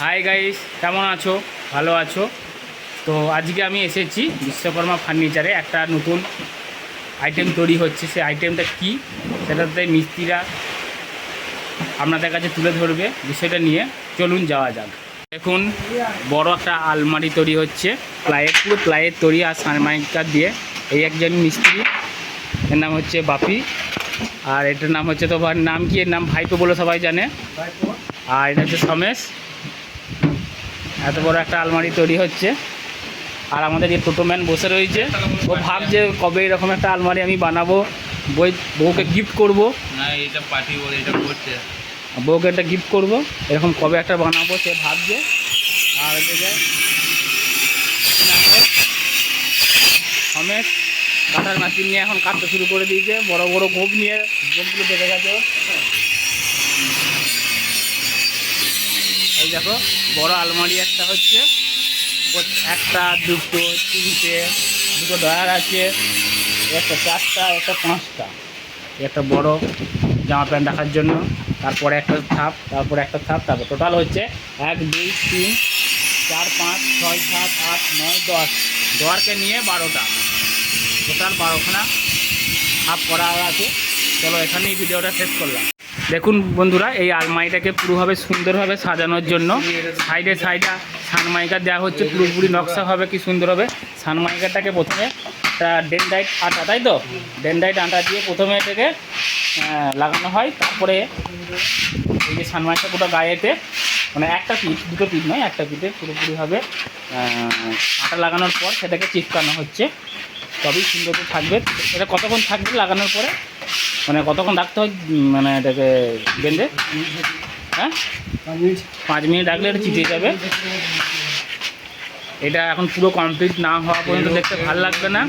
Hi guys কেমন আছো? ভালো আছো? তো আজকে আমি এসেছি বিশ্বকর্মা ফার্নিচারে। একটা নতুন আইটেম তৈরি হচ্ছে। সেই আইটেমটা কি? সেটাতে মিস্ত্রিরা আপনাদের কাছে তুলে ধরবে। বিষয়টা নিয়ে চলুন যাওয়া যাক। দেখুন, বড় একটা আলমারি তৈরি হচ্ছে। প্লাইয়ের, পুরো প্লাইয়ের তৈরি আর সানমাইকার দিয়ে। এই একজন মিস্ত্রি, এর নাম হচ্ছে বাপি। আর এটার নাম হচ্ছে তোমার, নাম কি? এর নাম ভাইপো বলে সবাই জানে। আর এটা হচ্ছে সমেশ। এত বড় একটা আলমারি তৈরি হচ্ছে। আর আমাদের যে টোটোম্যান বসে রয়েছে। ও ভাবছে কবে এরকম একটা আলমারি আমি বানাবো। বই বউকে গিফট করব। না এটা পার্টি এটা করছে। বউকে একটা গিফট করব। এরকম কবে একটা বানাবো সে ভাবছে। আর সমেশ কাটার মেশিন নিয়ে এখন কাটতে শুরু করে দিয়েছে। বড় বড় গোপ নিয়ে গোপগুলো দেখে গেছে ও। এই দেখো, বড় আলমারি একটা হচ্ছে, একটা, দুটো, তিনটে, দুটো ডয়ার আছে, একটা চারটা, একটা পাঁচটা। একটা বড় জামা প্যান্ট রাখার জন্য, তারপরে একটা থাপ, তারপরে একটা থাপ, তারপর টোটাল হচ্ছে এক, দুই, তিন, চার, পাঁচ, ছয়, সাত, আট, নয়, দশ। দশকে নিয়ে বারোটা। টোটাল বারোখানা হাফ করা আছে। চলো এখানেই ভিডিওটা শেষ করলাম। দেখুন বন্ধুরা, এই আলমারিটাকে পুরোভাবে সুন্দরভাবে সাজানোর জন্য। সাইডে সাইডে সানমাইকার দেওয়া হচ্ছে, পুরোপুরি নকশা হবে, কি সুন্দর হবে। সানমাইকারটাকে প্রথমে ডেন্ডাইট আটা, তাই তো? ডেন্ডাইট আটা দিয়ে প্রথমে এটাকে লাগানো হয়। তারপরে এই যে সানমাইকার পুরো গায়েতে মানে একটা পিঠ, দুটো পিঠ নয়, একটা পিঠে পুরোপুরিভাবে আটা লাগানোর পর সেটাকে চিপকানো হচ্ছে। তবেই সুন্দর থাকবে। এটা কতক্ষণ থাকবে লাগানোর পরে? মানে কতক্ষণ রাখতে হয় মানে এটাকে বেঁধে? হ্যাঁ? পাঁচ মিনিট রাখলে এটা চিটে যাবে। এটা এখন পুরো কমপ্লিট না হওয়া পর্যন্ত দেখতে ভালো লাগবে না।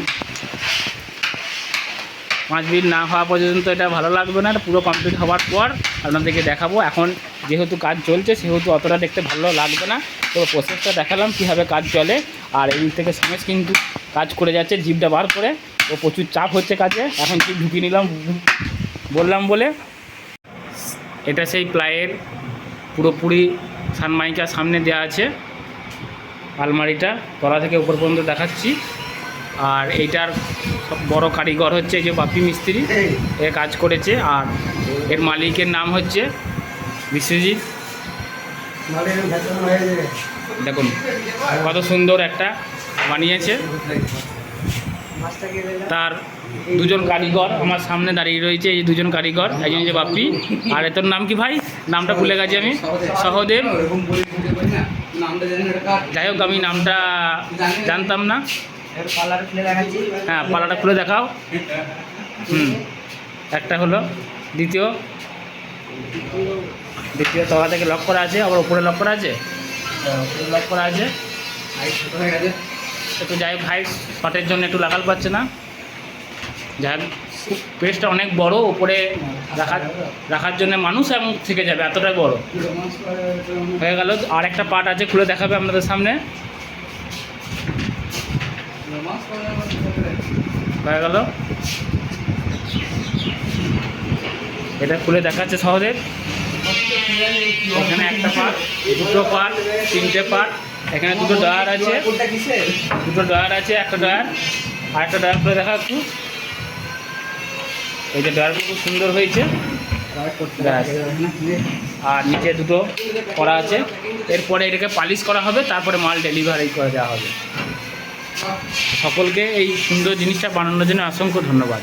পাঁচ মিনিট না হওয়া পর্যন্ত এটা ভালো লাগবে না পুরো কমপ্লিট হওয়ার পর আপনাদেরকে দেখাবো। এখন যেহেতু কাজ চলছে, সেহেতু অতটা দেখতে ভালো লাগবে না। তো প্রসেসটা দেখালাম কীভাবে কাজ চলে। আর এই থেকে সমেজ কিন্তু কাজ করে যাচ্ছে জিপটা বার করে। ও প্রচুর চাপ হচ্ছে কাজে। এখন জিপ ঢুকিয়ে নিলাম? বললাম বলে। এটা সেই প্লাইয়ের পুরোপুরি সানমাইকার সামনে দেওয়া আছে। আলমারিটা তলা থেকে উপর পর্যন্ত দেখাচ্ছি। আর এইটার সব বড় কারিগর হচ্ছে যে বাপি মিস্ত্রি। এ কাজ করেছে। আর এর মালিকের নাম হচ্ছে বিশ্বজিৎ। দেখুন, কত সুন্দর একটা বানিয়েছে। তার দুজন কারিগর আমার সামনে দাঁড়িয়ে রয়েছে, এই দুজন কারিগর, একজন যে বাপ্পি, আর এতোর নাম কি ভাই? নামটা ভুলে গেছি আমি। সহদেব। যাই হোক, আমি নামটা জানতাম না। হ্যাঁ পালাটা খুলে দেখাও। হুম, একটা হলো, দ্বিতীয়। দ্বিতীয় তলা থেকে লক করা আছে, আবার উপরে লক করা আছে? উপরে লক করা আছে। একটু যাই হোক হাইট শটের জন্য একটু লাগাল পাচ্ছে না। যাই হোক, পেস্টটা অনেক বড় উপরে রাখার রাখার জন্য মানুষ এবং থেকে যাবে এতটাই বড়। হয়ে গেল, আর একটা পার্ট আছে, খুলে দেখাবে আপনাদের সামনে। হয়ে গেল। এটা খুলে দেখাচ্ছে সহজের এখানে একটা পার্ট দুটো পার্ট তিনটে পার্ট এখানে দুটো ডয়ার আছে। দুটো ডয়ার আছে, একটা ডয়ার আর একটা ডয়ার খুলে দেখা একটু এই যে ডয়ারগুলো খুব সুন্দর হয়েছে। আর নিচে দুটো করা আছে। এরপরে এটাকে পালিশ করা হবে, তারপরে মাল ডেলিভারি করে দেওয়া হবে। সকলকে এই সুন্দর জিনিসটা বানানোর জন্য অসংখ্য ধন্যবাদ।